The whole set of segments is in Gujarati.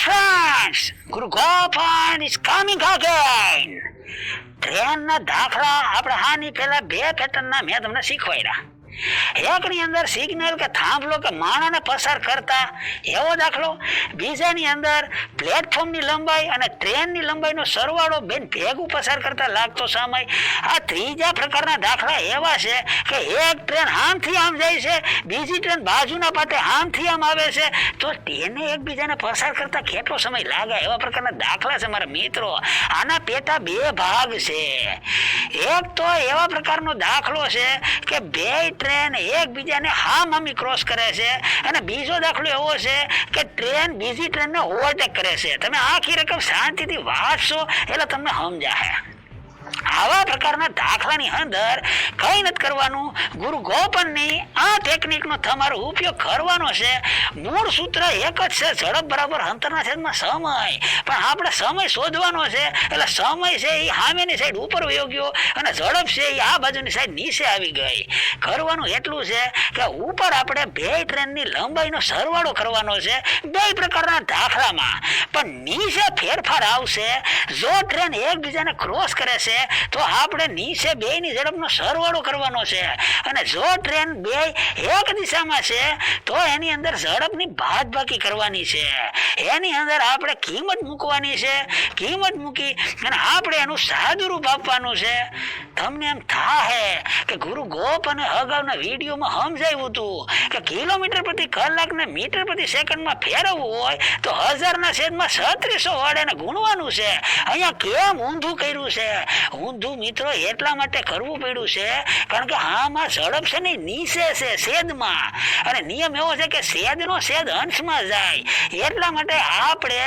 friends, Guru Gopan is coming again. ટ્રેનના દાખલા આપણે હાની પહેલા બે પેટર્નના મેં તમને શીખવાડ્યા એકની અંદર સિગ્નલ કે થાંભલો કે માણોને પસાર કરતા, એવો દાખલો બીજાની અંદર પ્લેટફોર્મની લંબાઈ અને ટ્રેનની લંબાઈનો સરવાળો બેન ભેગું પસાર કરતા લાગતો સમય. આ ત્રીજા પ્રકારના દાખલા એવા છે કે એક ટ્રેન આમથી આમ જાય છે, બીજી ટ્રેન બાજુના પાતે આમથી આમ આવે છે. તો તેને એકબીજાને પસાર કરતા કેટલો સમય લાગે? એવા પ્રકારના દાખલા છે મારા મિત્રો. આના પેટા બે ભાગ છે. એક તો એવા પ્રકારનો દાખલો છે કે બે ટ્રેન એકબીજાને હામામી ક્રોસ કરે છે અને બીજો દાખલો એવો છે કે ટ્રેન બીજી ટ્રેનને ઓવરટેક કરે છે. તમે આખી રકમ શાંતિથી વાંચશો એટલે તમને સમજાશે. આવા પ્રકારના દાખલાની અંદર કઈ નથી કરવાનું. ગુરુ ગોપનની આ ટેકનિકનો તમારો ઉપયોગ કરવાનો છે. મૂળ સૂત્ર એક જ છે, ઝડપ બરાબર અંતરના છેદમાં સમય. પણ આપણે સમય શોધવાનો છે, એટલે સમય છે એ સામેની સાઈડ ઉપર વયો ગયો અને ઝડપ છે એ આ બાજુની સાઈડ નીચે આવી ગઈ. કરવાનું એટલું છે કે ઉપર આપણે બે ટ્રેનની લંબાઈનો સરવાળો કરવાનો છે, બે પ્રકારના દાખલામાં. પણ નીચે ફેરફાર આવશે. જો ટ્રેન એકબીજાને ક્રોસ કરે છે તો આપણે નીચે બે ની ઝડપનો સરવાળો કરવાનો છે. અને જો ટ્રેન બે એક દિશામાં છે, તો એની અંદર ઝડપની બાદબાકી કરવાની છે. એની અંદર આપણે કિંમત મૂકવાની છે. કિંમત મૂકી અને આપણે એનું સાદુરૂપ આપવાનું છે. તમને એમ થાહે કે ગુરુ ગોપ અને અગાઉના વિડીયોમાં સમજાવ્યું હતું કે કિલોમીટર પ્રતિ કલાક ને મીટર પ્રતિ સેકન્ડમાં ફેરવવું હોય તો હજારના છેદમાં છત્રીસો વડે ગુણવાનું છે. અહીંયા કેમ ઊંધું કર્યું છે? ઊંધું મિત્રો એટલા માટે કરવું પડ્યું છે, કારણ કે આમાં ઝડપ છે ને છે સેદમાં અને નિયમ એવો છે કે સેદનો સેદ અંશમાં જાય. એટલા માટે આપણે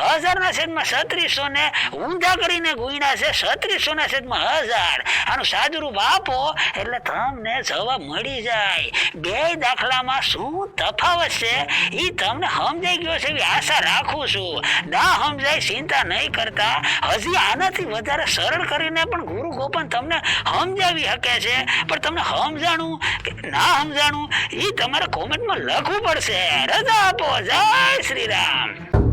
હજારના છેદમાં છત્રીસો ને ઊંધા કરીને ગુણ્યા છે છત્રીસો ના છેદમાં હજાર. આનું સાદુરૂપ આપો, એટલે તમને જવાબ મળી જાય. બે દાખલામાં શું તફાવત છે? એ તમને સમજાઈ ગયો છે એવી આશા રાખું છું. ના સમજાય, ચિંતા નહીં કરતા. હજી આનાથી વધારે સરળ કરીને પણ ગુરુ ગોપન તમને સમજાવી શકે છે. પણ તમને સમજાણું કે ના સમજાણું એ તમારે કોમેન્ટમાં લખવું પડશે. રજા આપો. જય શ્રી રામ.